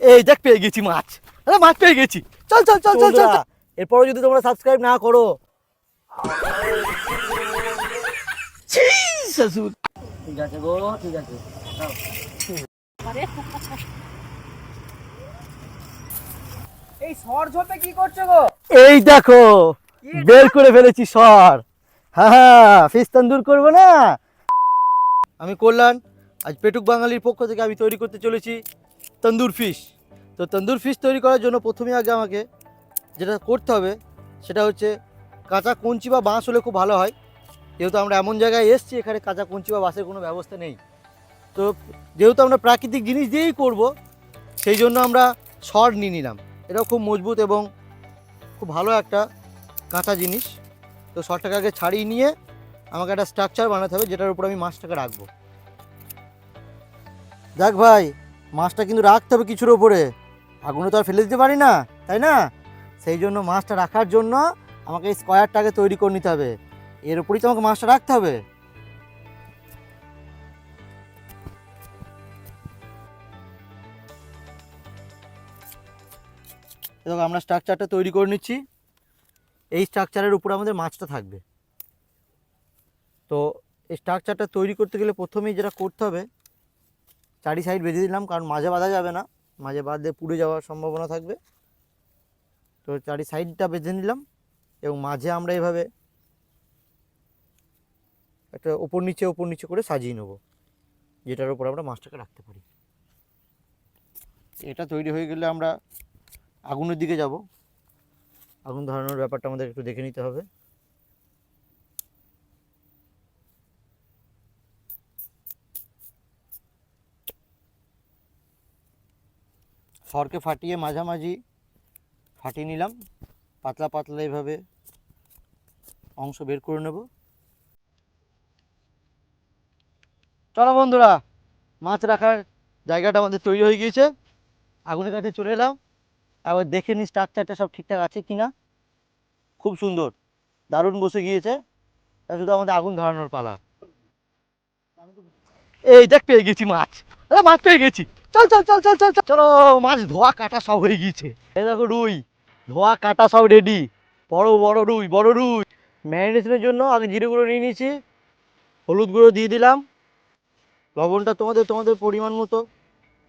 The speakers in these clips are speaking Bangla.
এই দেখ পেয়ে গেছি মাছ। আরে মাছ পেয়ে গেছি। চল চল চল চল চল এরপরও যদি তোমরা সাবস্ক্রাইব না করো। শ্বশুর ঠিক আছে গো ঠিক আছে। এই সর ঝোপে কি করছ গো? এই দেখো বের করে ফেলেছি সর। হ্যাঁ হ্যাঁ ফিস তন্দুর করব না। আমি করলাম আজ পেটুক বাঙালির পক্ষ থেকে আমি তৈরি করতে চলেছি। তন্দুর ফিশ তো তন্দুর ফিশ তৈরি করার জন্য প্রথমেই আগে আমাকে যেটা করতে হবে, সেটা হচ্ছে কাঁচা কঞ্চি বা বাঁশ হলে খুব ভালো হয়। যেহেতু আমরা এমন জায়গায় এসেছি, এখানে কাঁচা কঞ্চি বা বাঁশের কোনো ব্যবস্থা নেই। তো যেহেতু আমরা প্রাকৃতিক জিনিস দিয়েই করব, সেই জন্য আমরা সর নিয়ে নিলাম। এটাও খুব মজবুত এবং খুব ভালো একটা কাঁচা জিনিস। তো শর্টটাকে আগে ছাড়িয়ে নিয়ে আমাকে একটা স্ট্রাকচার বানাতে হবে, যেটার উপর আমি মাছটাকে রাখব। দেখ ভাই মাছটা কিন্তু রাখতে হবে কিছুর ওপরে। আগুনে তো আর ফেলে দিতে পারি না, তাই না? সেই জন্য মাছটা রাখার জন্য আমাকে এই স্কোয়ারটাকে তৈরি করে নিতে হবে। এর উপরেই তো আমাকে মাছটা রাখতে হবে। দেখো, আমরা স্ট্রাকচারটা তৈরি করে নিচ্ছি। এই স্ট্রাকচারের উপর আমাদের মাছটা থাকবে। তো এই স্ট্রাকচারটা তৈরি করতে গেলে প্রথমেই যেটা করতে হবে চারি সাইড বেঁধে দিলাম, কারণ মাঝে বাঁধা যাবে না। মাঝে বাঁধলে পুড়ে যাওয়ার সম্ভাবনা থাকবে। তো চারি সাইডটা বেঁধে নিলাম এবং মাঝে আমরা এভাবে একটা ওপর নিচে ওপর নিচে করে সাজিয়ে নেব, যেটার উপর আমরা মাছটাকে রাখতে পারি। এটা তৈরি হয়ে গেলে আমরা আগুনের দিকে যাব। আগুন ধরানোর ব্যাপারটা আমাদের একটু দেখে নিতে হবে। সরকে ফাটিয়ে মাঝামাঝি ফাটিয়ে নিলাম। পাতলা পাতলা এইভাবে অংশ বের করে নেব। চলো বন্ধুরা, মাছ রাখার জায়গাটা আমাদের তৈরি হয়ে গিয়েছে। আগুনের কাছে চলে এলাম। আবার দেখে নিই স্ট্রাকচারটা সব ঠিকঠাক আছে কি না খুব সুন্দর, দারুণ বসে গিয়েছে। তা শুধু আমাদের আগুন ধরানোর পালা। এই দেখ পেয়ে গেছি মাছ। মাছ পেয়ে গেছি। চল চল চল চল চল চল। মাছ ধোয়া কাটা সব হয়ে গিয়েছে। এই দেখো রুই, ধোয়া কাটা সব রেডি বড় বড় রুই বড় রুই। ম্যারিনেশনের জন্য আগে জিরে গুঁড়ো নিয়ে নিয়েছি। হলুদ গুঁড়ো দিয়ে দিলাম। লবণটা তোমাদের তোমাদের পরিমাণ মতো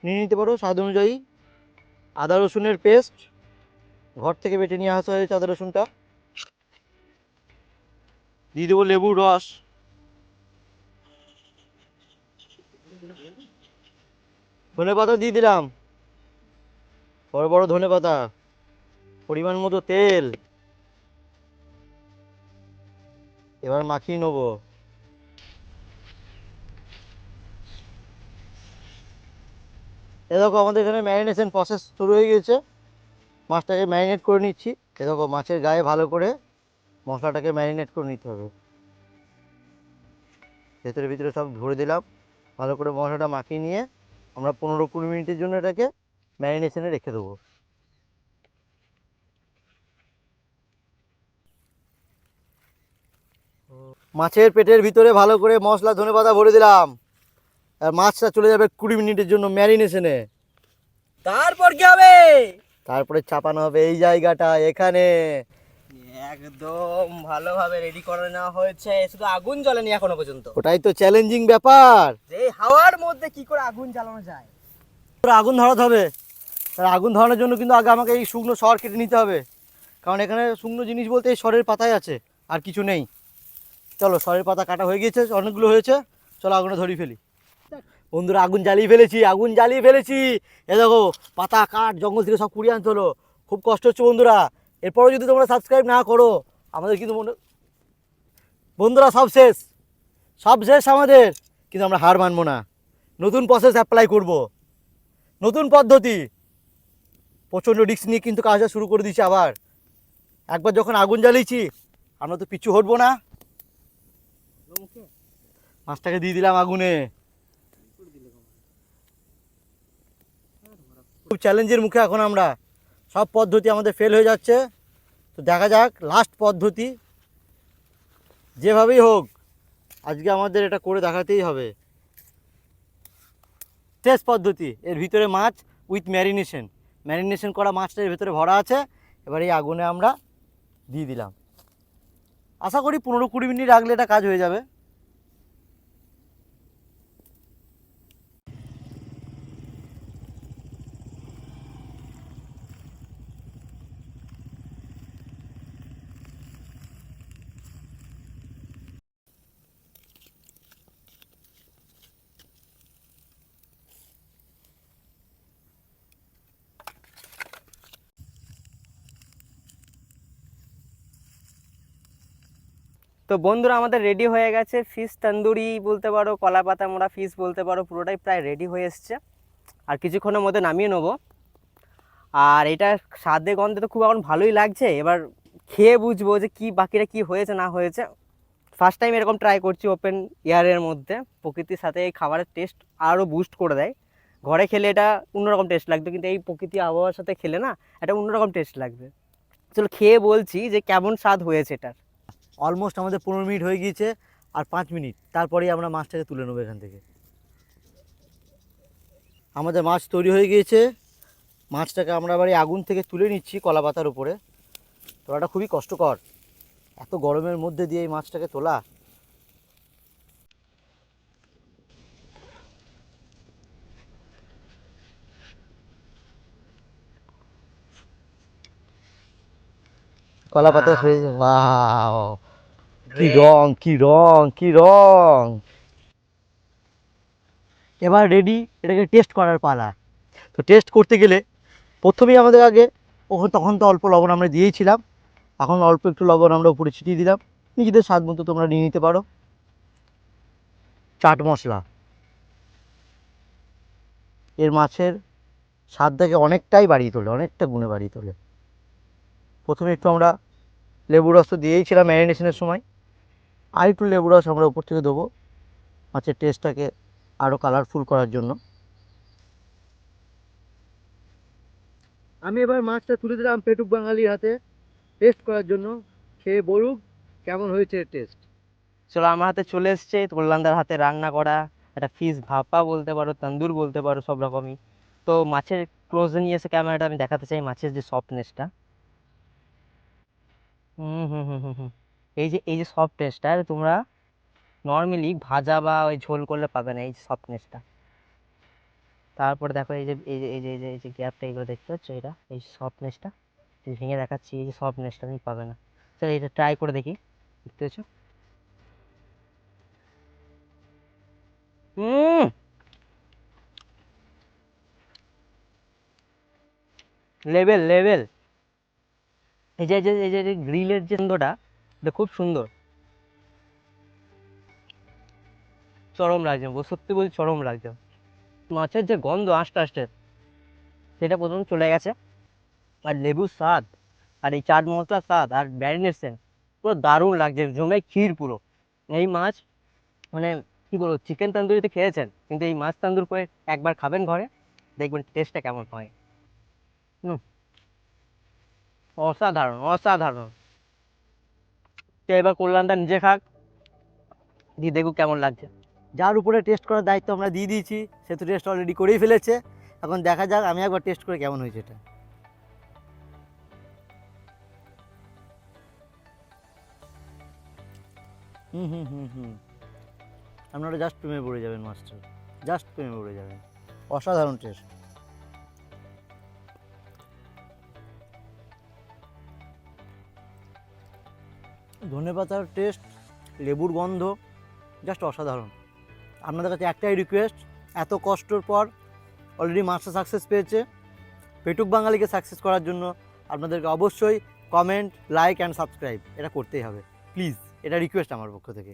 নিয়ে নিতে পারো স্বাদ অনুযায়ী। আদা রসুনের পেস্ট ঘর থেকে বেটে নিয়ে আসা হয়েছে আদা রসুনটা। দিয়ে দেবো লেবুর রস। ধনে পাতা দিয়ে দিলাম। বড় বড় ধনে পাতা, পরিমাণ মতো তেল। এবার মাখিয়ে নেব। দেখো আমাদের এখানে ম্যারিনেশন প্রসেস শুরু হয়ে গেছে মাছটাকে ম্যারিনেট করে নিচ্ছি। এ দেখো মাছের গায়ে ভালো করে মশলাটাকে ম্যারিনেট করে নিতে হবে। ভেতরে ভিতরে সব ধরে দিলাম। ভালো করে মশলাটা মাখিয়ে নিয়ে আমরা পনেরো কুড়ি মিনিটের জন্য এটাকে ম্যারিনেশনে রেখে দেবো। মাছের পেটের ভিতরে ভালো করে মশলা ধনে পাতা ভরে দিলাম। আর মাছটা চলে যাবে কুড়ি মিনিটের জন্য ম্যারিনেশনে তারপর কি হবে? তারপরে চাপানো হবে এই জায়গাটা এখানে। একদম ভালোভাবে রেডি করে নেওয়া হয়েছে। শুধু আগুন জ্বলেনি এখনও পর্যন্ত। ওটাই তো চ্যালেঞ্জিং ব্যাপার। যে হাওয়ার মধ্যে কি করে আগুন জ্বালানো যায়? তোর আগুন ধরাতে হবে। তার আগুন ধরানোর জন্য কিন্তু আগে আমাকে এই শুকনো সর কেটে নিতে হবে। কারণ এখানে শুকনো জিনিস বলতে এই সরের পাতাই আছে আর কিছু নেই। চলো সরের পাতা কাটা হয়ে গিয়েছে অনেকগুলো হয়েছে। চলো আগুনে ধরিয়ে ফেলি। বন্ধুরা আগুন জ্বালিয়ে ফেলেছি আগুন জ্বালিয়ে ফেলেছি। এ দেখো পাতা কাঠ জঙ্গল থেকে সব কুড়িয়ে আনতে হলো। খুব কষ্ট হচ্ছে বন্ধুরা। এরপরও যদি তোমরা সাবস্ক্রাইব না করো, আমাদের কিন্তু মনে বন্ধুরা, সব শেষ। সব শেষ আমাদের, কিন্তু আমরা হার মানবো না। নতুন প্রসেস অ্যাপ্লাই করব। নতুন পদ্ধতি। প্রচণ্ড রিস্ক নিয়ে কিন্তু কাজটা শুরু করে দিয়েছি আবার। একবার যখন আগুন জ্বালিয়েছি, আমরা তো পিছু হটবো না। মাছটাকে দিয়ে দিলাম আগুনে। খুব চ্যালেঞ্জের মুখে এখন আমরা। সব পদ্ধতি আমাদের ফেল হয়ে যাচ্ছে। তো দেখা যাক লাস্ট পদ্ধতি। যেভাবেই হোক, আজকে আমাদের এটা করে দেখাতেই হবে। শেষ পদ্ধতি, এর ভিতরে মাছ উইথ ম্যারিনেশন ম্যারিনেশন করা মাছটা এর ভিতরে ভরা আছে, এবার এই আগুনে আমরা দিয়ে দিলাম। আশা করি পনেরো কুড়ি মিনিট রাখলে এটা কাজ হয়ে যাবে। তো বন্ধুরা, আমাদের রেডি হয়ে গেছে ফিশ তন্দুরি বলতে পারো, কলা পাতা মোড়া ফিশ বলতে পারো, পুরোটাই প্রায় রেডি হয়ে এসছে। আর কিছুক্ষণের মধ্যে নামিয়ে নেব। আর এটা স্বাদে, গন্ধে তো খুব এখন ভালোই লাগছে। এবার খেয়ে বুঝব যে কি বাকিটা কি হয়েছে, না হয়েছে। ফার্স্ট টাইম এরকম ট্রাই করছি ওপেন এয়ারের মধ্যে। প্রকৃতির সাথে এই খাবারের টেস্ট আরও বুস্ট করে দেয়। ঘরে খেলে এটা অন্যরকম টেস্ট লাগতো, কিন্তু এই প্রকৃতি আবহাওয়ার সাথে খেলে না, এটা অন্যরকম টেস্ট লাগবে। চলো খেয়ে বলছি যে কেমন স্বাদ হয়েছে এটার। অলমোস্ট আমাদের পনেরো মিনিট হয়ে গিয়েছে আর পাঁচ মিনিট। তারপরেই আমরা মাছটাকে তুলে নেব এখান থেকে। আমাদের মাছ তৈরি হয়ে গিয়েছে। মাছটাকে আমরা আবার এই আগুন থেকে তুলে নিচ্ছি কলা পাতার উপরে। তোলাটা খুবই কষ্টকর। এত গরমের মধ্যে দিয়ে এই মাছটাকে তোলা। কলা পাতা আহ। কি রং কি রং কি রং। এবার রেডি এটাকে টেস্ট করার পালা। তো টেস্ট করতে গেলে প্রথমেই আমাদের আগে ওখানে তখন তো অল্প লবণ আমরা দিয়েছিলাম। এখন অল্প একটু লবণ আমরা উপরে ছিটিয়ে দিলাম। নিজেদের স্বাদ মতো তোমরা নিয়ে নিতে পারো। চাট মশলা। এর মাছের স্বাদটাকে অনেকটাই বাড়িয়ে তোলে, অনেকটা গুণে বাড়িয়ে তোলে। প্রথমে একটু আমরা লেবু রস তো দিয়েইছিলাম ম্যারিনেশনের সময়। আর একটু লেবু রস আমরা উপর থেকে দেবো মাছের টেস্টটাকে আরও কালারফুল করার জন্য। আমি এবার মাছটা তুলে দিলাম পেটুক বাঙালির হাতে টেস্ট করার জন্য। খেয়ে বলুক কেমন হয়েছে টেস্ট চলো আমার হাতে চলে এসছে তোল্লান্দার হাতে রান্না করা একটা ফিশ ভাপা বলতে পারো তন্দুর বলতে পারো সব রকমই। তো মাছের ক্লোজে নিয়ে এসে ক্যামেরাটা আমি দেখাতে চাই মাছের যে সফটনেসটা হুম হুম হুম হুম হুম। এই যে এই যে সফটনেসটা তোমরা নর্মালি ভাজা বা ওই ঝোল করলে পাবে না, এই যে সফটনেসটা তারপর দেখো এই যে এই যে এই যে এই যে এই যে গ্যাপটা এগুলো দেখতে পাচ্ছ? এটা, এই সফটনেসটা ভেঙে দেখাচ্ছি, এই যে সফটনেসটা তুমি পাবে না। চলো এটা ট্রাই করে দেখি, দেখতে পাচ্ছ? লেভেল লেভেল এই যে এই যে এই যে গ্রিলের যে গন্ধটা এটা খুব সুন্দর। চরম লাগছে সত্যি বলছি চরম লাগছে মাছের যে গন্ধ আস্তে আস্তে, সেটা প্রথম চলে গেছে। আর লেবুর স্বাদ, আর এই চাট মশলার স্বাদ, আর ম্যারিনেশন পুরো দারুণ লাগছে জমে ক্ষীর পুরো। এই মাছ মানে কী বলব, চিকেন তন্দুরিতে খেয়েছেন, কিন্তু এই মাছ তান্দুর করে একবার খাবেন ঘরে, দেখবেন টেস্টটা কেমন হয়। অসাধারণ অসাধারণ। তো এবার কল্যাণটা নিজে খাক। দিয়ে দেখুক কেমন লাগছে। যার উপরে টেস্ট করার দায়িত্ব আমরা দিয়ে দিয়েছি, সে তো টেস্ট অলরেডি করেই ফেলেছে। এখন দেখা যাক, আমি একবার টেস্ট করে কেমন হয়েছে এটা। হুম হুম হুম হুম। আপনারা জাস্ট প্রেমে পড়ে যাবেন, মাস্টার। জাস্ট প্রেমে পড়ে যাবেন। অসাধারণ টেস্ট ধনে পাতার টেস্ট লেবুর গন্ধ জাস্ট অসাধারণ। আপনাদের কাছে একটাই রিকোয়েস্ট এত কষ্টর পর অলরেডি মাস্টার সাকসেস পেয়েছে, পেটুক বাঙালিকে সাকসেস করার জন্য আপনাদেরকে অবশ্যই কমেন্ট লাইক অ্যান্ড সাবস্ক্রাইব এটা করতেই হবে। প্লিজ এটা রিকোয়েস্ট আমার পক্ষ থেকে।